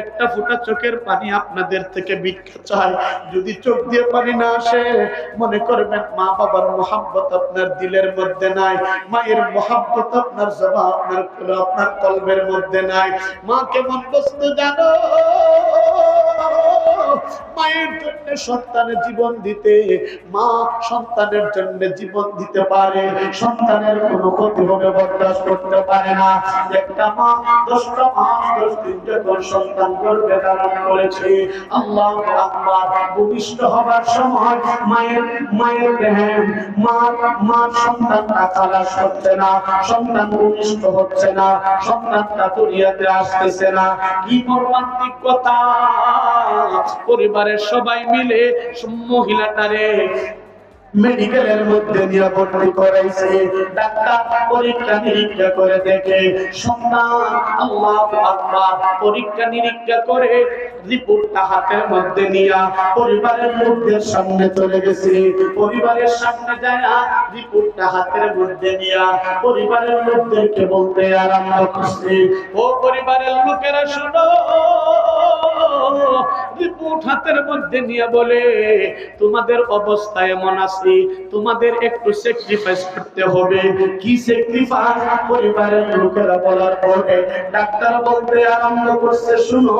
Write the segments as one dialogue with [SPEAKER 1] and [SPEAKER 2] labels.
[SPEAKER 1] একটা ফুটা চোখের পানি আপনাদের থেকে ভিক্ষা চাই। যদি চোখ দিয়ে পানি না আসে, মনে করবেন মা বাবার মোহাব্বত আপনার দিলের মধ্যে নাই, মায়ের মোহাব্বত আপনার জবা আপনার আপনার কলমের মধ্যে নাই। মা কেমন বস্তু জানো? মায়ের জন্য সন্তানের জীবন দিতে, মা সন্তানের জন্য জীবন দিতে পারে। সন্তানের কোনো ক্ষতি হবে, বরদাস্ত করতে পারে না। একটা মা, দশটা মাস দশ দিন যখন সন্তান গর্ভে ধারণ করেছে। আল্লাহ আকবার। ভূমিষ্ঠ হবার সময় মায়ের মায়ের দেহে মা মা সন্তানটা খালাস হচ্ছে না, সন্তান ভূমিষ্ঠ হচ্ছে না, সন্তানটা দুনিয়াতে আসতেছে না। কি মর্মান্তিক কথা। পরিবারের সবাই মিলে মহিলাটারে মেডিকেলের মধ্যে নিয়ে ভর্তি করাইছে। ডাক্তার পরীক্ষা নিরীক্ষা করে দেখে। সন্তান পরীক্ষা নিরীক্ষা করে রিপোর্টটা হাতের মধ্যে নিয়ে পরিবারের লোকদের সামনে চলে গেছে। পরিবারের সামনে যায় রিপোর্টটা হাতের মধ্যে নিয়ে পরিবারের লোকদেরকে বলতে আরম্ভ করছে। ও পরিবারের লোকেরা, শোনো রিপোর্ট হাতের মধ্যে নিয়ে বলে, তোমাদের অবস্থা এমন আছে, তোমাদের একটু স্যাক্রিফাইস করতে হবে। কি স্যাক্রিফাইস পরিবারের লোকেরা বলার পরে ডাক্তার বলতে আরম্ভ করছে, শুনো,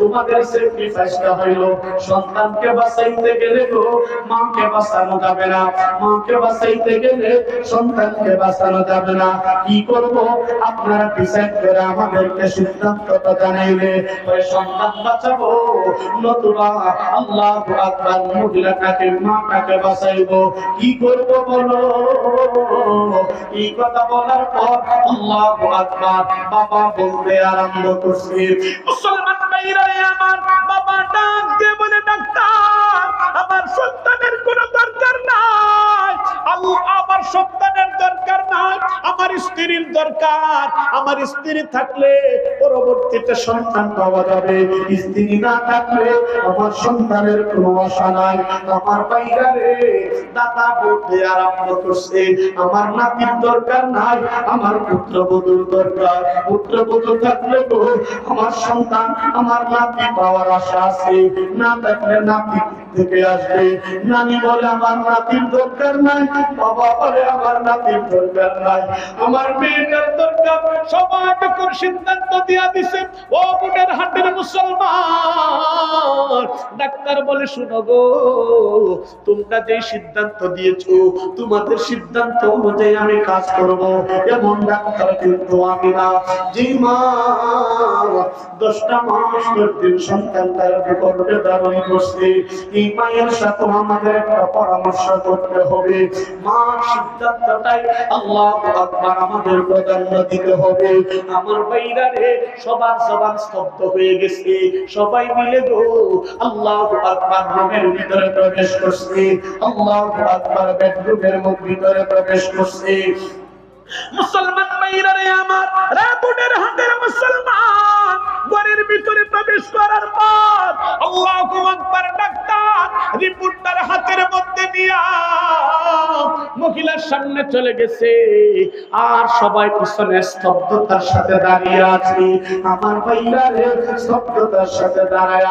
[SPEAKER 1] তোমাদের স্যাক্রিফাইসটা হইল সন্তানকে বাঁচাইতে গেলে গো মাকে বাঁচানো যাবে না, মাকে বাঁচাইতে গেলে সন্তানকে বাঁচানো যাবে না। কি করব? আপনারা ডিসাইড করে আমাদেরকে সিদ্ধান্তটা জানাইলে সন্তান বাঁচাবো মহিলাটাকে, মাটাকে বাঁচাইবো। কি করব বলো? এই কথা বলার পর আল্লাহ বাবা বলতে আরম্ভ করছে আমার, বাবা বলে ডাক্তার, আমার কোনো দরকার নাই। আমার সন্তানের দরকার নাই, আমার স্ত্রীর দরকার, আমার স্ত্রী থাকলে পরবর্তীতে সন্তান পাওয়া যাবে। স্ত্রী না থাকলে আমার সন্তানের কোনো আশা নাই। আমার বাইরা রে দাদা বলতে আরম্ভ করছে। আমার নাতির দরকার নাই, আমার পুত্রবধূর দরকার। পুত্রবধূ থাকলে তো আমার সন্তান, আমার নাতি পাওয়ার আশা আছে। না থাকলে নাতি থেকে আসবে। নানি বলে, আমার নাতির দরকার নাই। বাবা বলে, আমার নাতির দরকার নাই। আমার মেয়েটার দরকার তোমাদের সিদ্ধান্ত অনুযায়ী আমি কাজ করব। এমন ডাক্তার কিন্তু আমি না। যে মা দশটা মাস দিন সন্তান তার গর্ভে ধারণ করছে। এই মায়ের সাথে আমাদের একটা পরামর্শ করতে হবে। মা সিদ্ধান্তটাই আল্লাহ আমাদের প্রাধান্য দিতে হবে। আমার বাইরা রে, সবার জবান স্তব্ধ হয়ে গেছে। সবাই মিলে গো, আল্লাহ আকবার রুমের ভিতরে প্রবেশ করছে। আল্লাহ আকবার বেডরুমের ভিতরে প্রবেশ করছে। মুসলমান ভাইরা রে আমার হাতের মুসলমান, ঘরের ভিতরে প্রবেশ করার পর আল্লাহু আকবার ডাক্তার রিপোর্টার হাতের মধ্যে নিয়া মহিলার সামনে চলে গেছে। আর সবাই পিছনে স্তব্ধতার সাথে দাঁড়িয়ে আছে। আমার ভাইরা স্তব্ধতার সাথে দাঁড়ায়।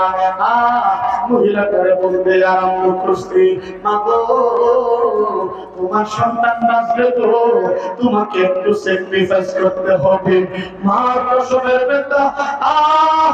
[SPEAKER 1] মহিলাটারে বলতে আরম্ভ করছে। তোমার সন্তান বাঁচবে তো? তোমাকে একটু স্যাক্রিফাইস করতে হবে। মা প্রসবের বেতা আহ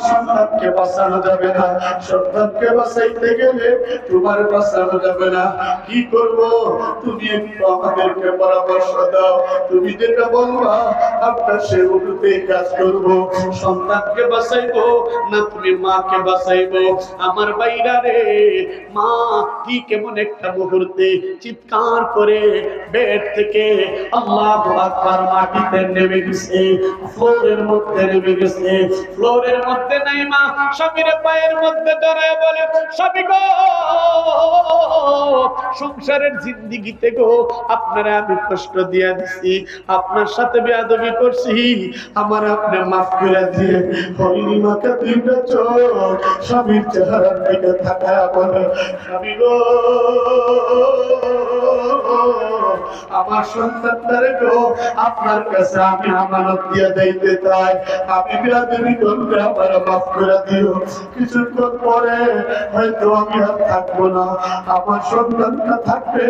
[SPEAKER 1] সন্তানকে বাঁচানো না। কি তুমি মাকে আমার বাইরা রে, মা ঠিক এমন একটা মুহূর্তে চিৎকার করে বেড থেকে আল্লাহ মাটিতে ফ্লোরের মধ্যে নেমে গেছে। ফ্লোরের মধ্যে নাই মা, স্বামীর পায়ের মধ্যে ধরে বলে, স্বামী গো! সংসারের জিন্দিগিতে গো আপনারা আমি কষ্ট দিয়া দিছি, আপনার সাথে বেয়াদবি করছি, আমার আপনি মাফ করে দিয়ে হরিণী মাকে চোখ, স্বামীর চেহারার দিকে থাকা স্বামী গো। আমার গো, আপনার কাছে আমি আমানত দিয়ে দিতে আমি বিরাদবি করলে আমার মাফ করে দিও। কিছুক্ষণ পরে হয়তো আমি আর থাকব না। আমার সন্তানটা থাকবে,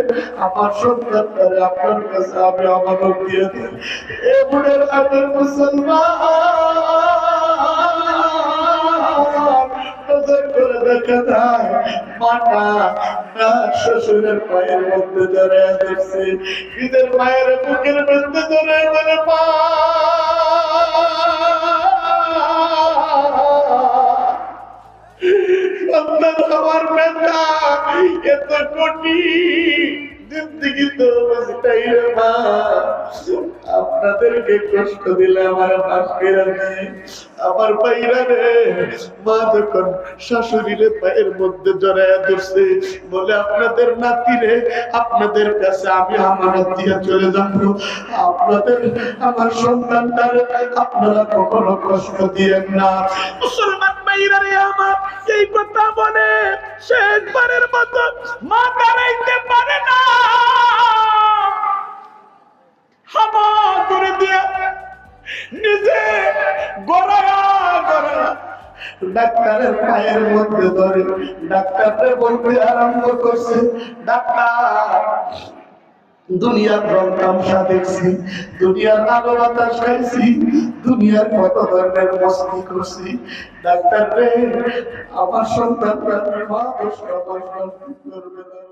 [SPEAKER 1] আমার সন্তানটারে আপনার কাছে আমি আমানত দিয়ে দিই। মুসলমান তার শ্বশুরের পায়ের মধ্যে ধরে ধরছে। নিজের বুকের মধ্যে ধরে মা এত কোটি জিন্দিগি তো মা। আপনাদেরকে কষ্ট দিলে আমার আমার রে, মা যখন শাশুড়িরে পায়ের মধ্যে ধরছে, বলে, আপনাদের নাতিরে আপনাদের কাছে আমি আমানত দিয়ে চলে যাব। আপনাদের, আমার সন্তানটারে আপনারা কখনো কষ্ট দিয়েন না। মুসলমান বাইরা রে আমার এই কথা বলে শেষবারের মতো মা দাঁড়াইতে পারে না। হামা করে দিয়া নিজে গড়ায়া গড়ায়া ডাক্তারের পায়ের মধ্যে ধরে, ডাক্তারের বলতে আরম্ভ করছে, ডাক্তার দুনিয়ার রং তামসা দেখছি দুনিয়ার আলো বাতাস খাইছি, দুনিয়ার কত ধরনের মস্তি করছি। ডাক্তার রে, আমার সন্তান মা কষ্ট কষ্ট করবে না।